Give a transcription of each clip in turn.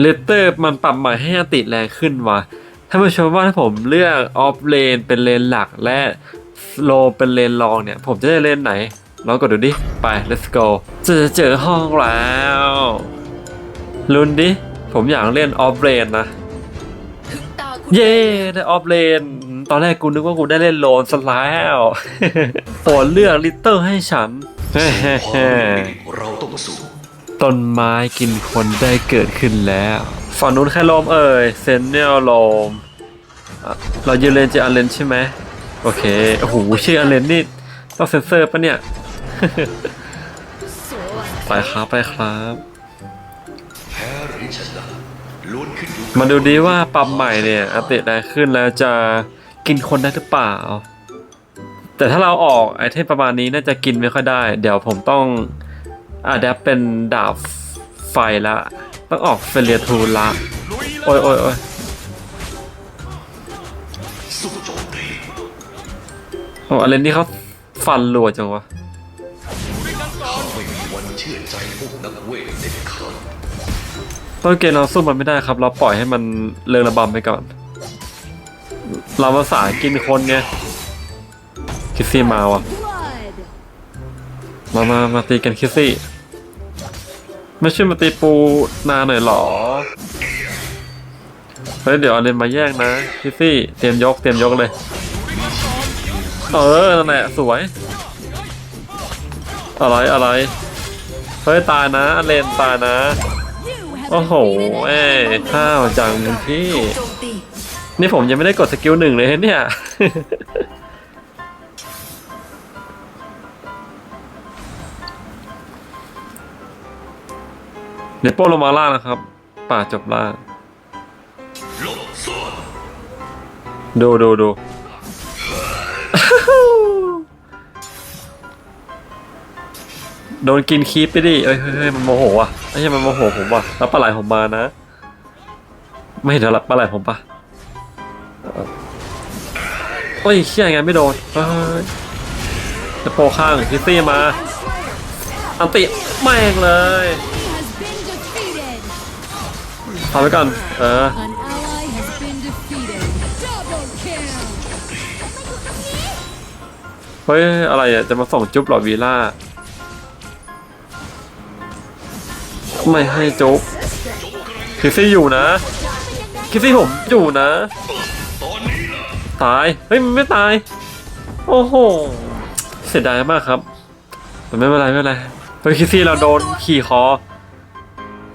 เลเตอร์มันปรับใหม่ให้อันติแรงขึ้นว่ะท่านผู้ชมว่าถ้าผมเลือกออฟเลนเป็นเลนหลักและโลเป็นเลนรองเนี่ย ผมจะได้เลนไหนลองกดดูดิ ไป let's go จะเจอห้องแล้วลุ้นดิ ผมอยากเล่นออฟเลนนะถึงตาคุณเย้ได้ออฟเลน ตอนแรกกูนึกว่ากูได้เล่นโลนซะแล้วโปรดเลือกลิตเตอร์ให้ฉันเราต้องสู้ ต้นไม้กินคนได้เกิดขึ้นแล้ว ฝั่งนู้นใครโลมเอ่ยเซนเนลลมเรายืนเลนจออันเลนใช่ไหมโอเคโอ้โหชื่ออันเลนนี่ต้องเซ็นเซอร์ปะเนี่ยไปครับไปครับ มาดูดีว่าปรับใหม่เนี่ยอัปเดตได้ขึ้นแล้วจะกินคนได้หรือเปล่า แต่ถ้าเราออกไอเทมประมาณนี้น่าจะกินไม่ค่อยได้ เดี๋ยวผมต้อง อาดับเป็นดาบไฟละต้องออกเฟเรียทูลละ โอ้ยโอ้ยโอ้ยโอ้อะไรนี่เขาฟันรัวจังวะไม่มีวันเกนักเวทเด็ดขาดต้นเกมเราสู้มันไม่ได้ครับ เราปล่อยให้มันเริงระบำไปก่อน เรามาสากินคนไงคิสซี่มาว่ะ มา มา มาตีกันคิสซี่ ไม่ใช่มาตีปูนาหน่อยหรอ เฮ้ยเดี๋ยวอเลนมาแยกนะคิสซี่เตรียมยกเตรียมยกเลย เออนั่นแหละสวย อะไรอะไร เฮ้ยตายนะอเลนตายนะ โอ้โหเอ้ข้าวจังพี่ นี่ผมยังไม่ได้กดสกิลหนึ่งเลยเนี่ย เดี๋ยวโปลงมาล่างนะครับ ป่าจบล่าง ดูดูดู โดนกินคีปไปดิเอ้ยเฮ้ยเฮ้ยมันโมโหอะไม่ใช่มันโมโหผมว่ะแล้วปลาไหลผมมานะ ไม่เห็นแล้วปลาไหลผมปะโอ้ยเชี่ยไงไม่โดนเฮ้ยจะโปรข้างคิตตี้มา อันติแม่งเลย ทำไว้ก่อน เออ An ally has been defeated. Double kill. เฮ้ย อะไรอะ จะมาส่งจุ๊บเหรอวีล่า ไม่ให้จุ๊บคิสซี่อยู่นะคิสซี่ผมอยู่นะ ตาย เฮ้ย มันไม่ตาย โอ้โห เสียดายมากครับ แต่ไม่เป็นไร ไม่เป็นไรเฮ้ยคิสซี่เราโดนขี่คอ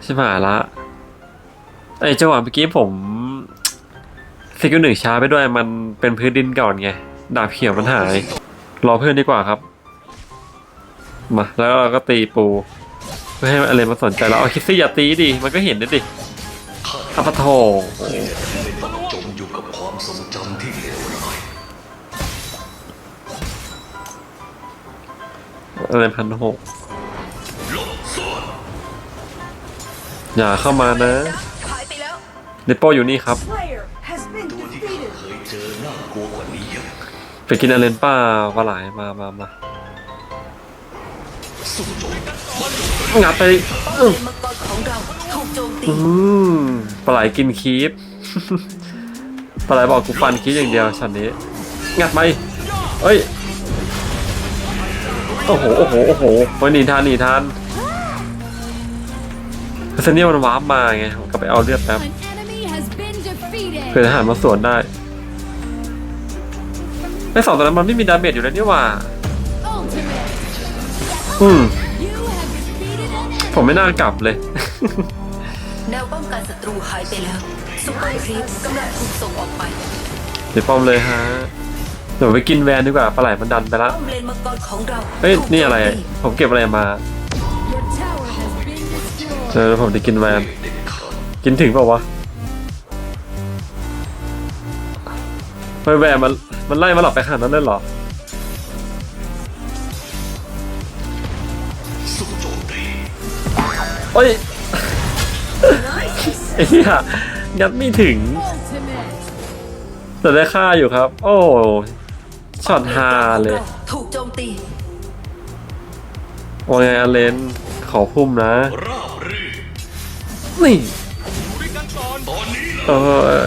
ใช่ไหมละ ไอจังหวะเมื่อกี้ผมสกิลหนึ่งช้าไปด้วยมันเป็นพื้นดินก่อนไง ดาบเขียวมันหาย รอเพื่อนดีกว่าครับ มา แล้วเราก็ตีปูเพื่อให้อะไรมาสนใจเราเอาคิสซี่อย่าตีดิ มันก็เห็นนะดิอัปะโถไม่ต้องจมอยู่กับความทรงจำที่เลวร้ายอะไรพันหกอย่าเข้ามานะ นิปโปอยู่นี่ครับ Player has been ตัวที่ข้าเคยเจอน่ากลัวกว่านี้เยอะไปกินอาเลนป้าปลาไหลมามามาสู้โจมตีงัดไปป้อมเลนมังกรของเราถูกโจมตีอืมปลาไหลกินคีปปลาไหลบอกกูฟันคีปอย่างเดียวฉันนี้ งัดไปเอ้ย โอ้โห โอ้โห โอ้โหเฮ้ยหนีทันหนีทันเซนเนียมันวาร์ปมาไงผมก็ไปเอาเลือดแป๊บ เผื่อ defeated. ทหารมาสวนได้ไอ้สองตัวนั้นมันไม่มีดาเมจอยู่แล้วนี่หว่า Ultimate. อืม You have defeated an enemy. ผมไม่น่ากลับเลย แนวป้องกันศัตรูหายไปแล้วซุปเปอร์ครีปกำลังถูกส่งออกไปเดี๋ยวป้อมเลยฮะ เดี๋ยวไปกินแวนดีกว่าปลาไหลมันดันไปละป้อมเลนมังกรของเราเฮ้ยถูกนี่อะไรโจมตีผมเก็บอะไรมา Your tower has been destroyed. เจอผมจะกินแวนเด็ดขาดกินถึงเปล่าวะ เฮ้ยแวนมันมันไล่มาหลอกไปขนาดนั้นเลยเหรอสู้โจมตีเอ้ยไอ้เหี้ยยัดไม่ถึง Ultimate. แต่ได้ค่าอยู่ครับ โอ้ช็อตฮาเลย ถูกโจมตีว่าไงอเลนขอพุ่มนะ ราบรื่นนี่ตอนนี้เออ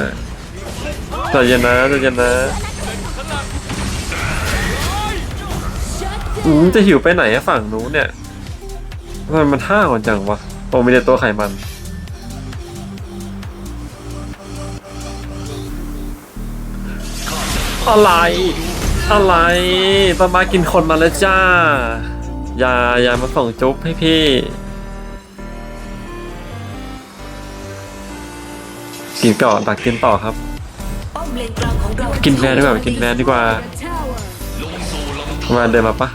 ใจเย็นนะใจเย็นนะอืมจะหิวไปไหนอะฝั่งนู้นเนี่ยทำไมมันท่าก่อนจังวะโอ้มีแต่ตัวไขมันอะไร อะไรต้นไม้กินคนมาแล้วจ้า อย่าอย่ามาส่งจุ๊บให้พี่ กินก่อนตักกินต่อครับป้อมเลน กินแมนดีกว่ากินแมนดีกว่ามาเดินมาปะ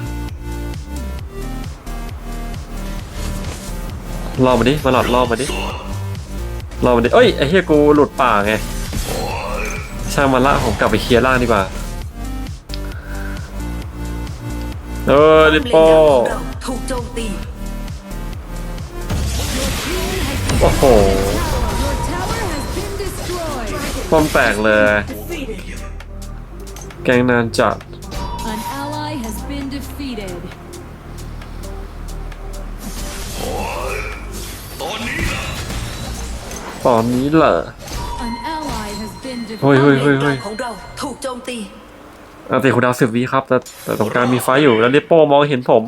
รอมาดิมาหลอดรอมาดิรอมาดิเอ้ยไอ้เฮียกูหลุดป่าไงช่างมันละผมกลับไปเคลียร์ล่างดีกว่าเออลิปโป้ป้โจมตีโอ้โห ป้อมแตกเลย แกงนานจัด An ally has been defeated. ตอนนี้ล่ะตอนนี้เหรอ An ally has been เฮ้ย defeated. เฮ้ยเลเฮ้ยนกเฮ้ลายงของเราถูกโจมตีอาตีคุณดาวสิบวิครับ แต่แต่ตรงกลางมีไฟอยู่แล้วลิปโป้มองเห็นผม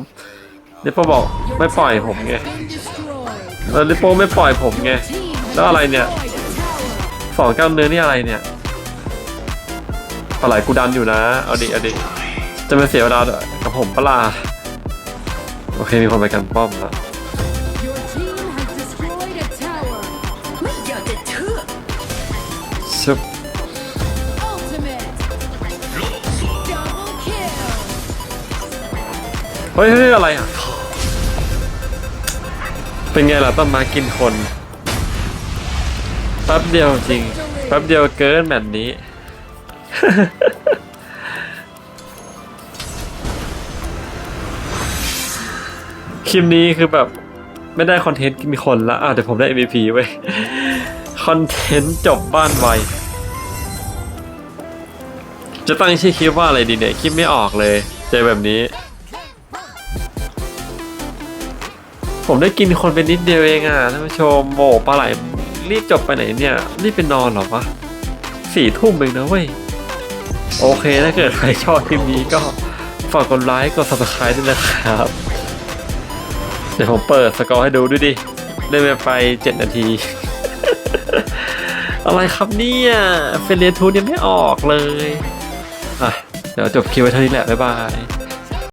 ลิปโป้บอก Your ไม่ปล่อย tower ผมไง has been destroyed. แล้วลิปโป้ไม่ปล่อยผมไง Team has แล้วอะไรเนี่ย destroyed a tower. สองเก้าเนื้อนี่อะไรเนี่ยปลาไหลกูดันอยู่นะ เอาดิเอาดิจะมาเสียเวลากับผมปะล่ะโอเคมีคนไปกันป้อมแล้ว Your team has destroyed a tower. ไม่อยากจะเชื่อชึบ Ultimate. Double kill. เฮ้ยเฮ้ยอะไรอะ เป็นไงล่ะต้นไม้กินคน แป๊บเดียวจริง แป๊บเดียวเกินแบบนี้ คลิปนี้คือแบบไม่ได้คอนเทนต์กินคนละอะเดี๋ยวผมได้ MVP ไว้ยคอนเทนต์จบบ้านไว จะตั้งชื่อคลิปว่าอะไรดีเนี่ยคิดไม่ออกเลย เจอแบบนี้ ผมได้กินคนเป็นนิดเดียวเองอะท่านผู้ชมโหปลาไหล รีบจบไปไหนเนี่ย รีบไปนอนเหรอวะสี่ทุ่มเองนะเว้ย โอเคถ้าเกิดใครชอบคลิปนี้ก็ ฝากกดไลค์กด subscribe ด้วยนะครับ เดี๋ยวผมเปิดสกอร์ให้ดูด้วยดิได้ไปไปเจ็ดนาที อะไรครับเนี่ยเฟรนเลียนทูนยังไม่ออกเลย อะ เดี๋ยวจบคลิปไว้เท่านี้แหละ บ๊ายบาย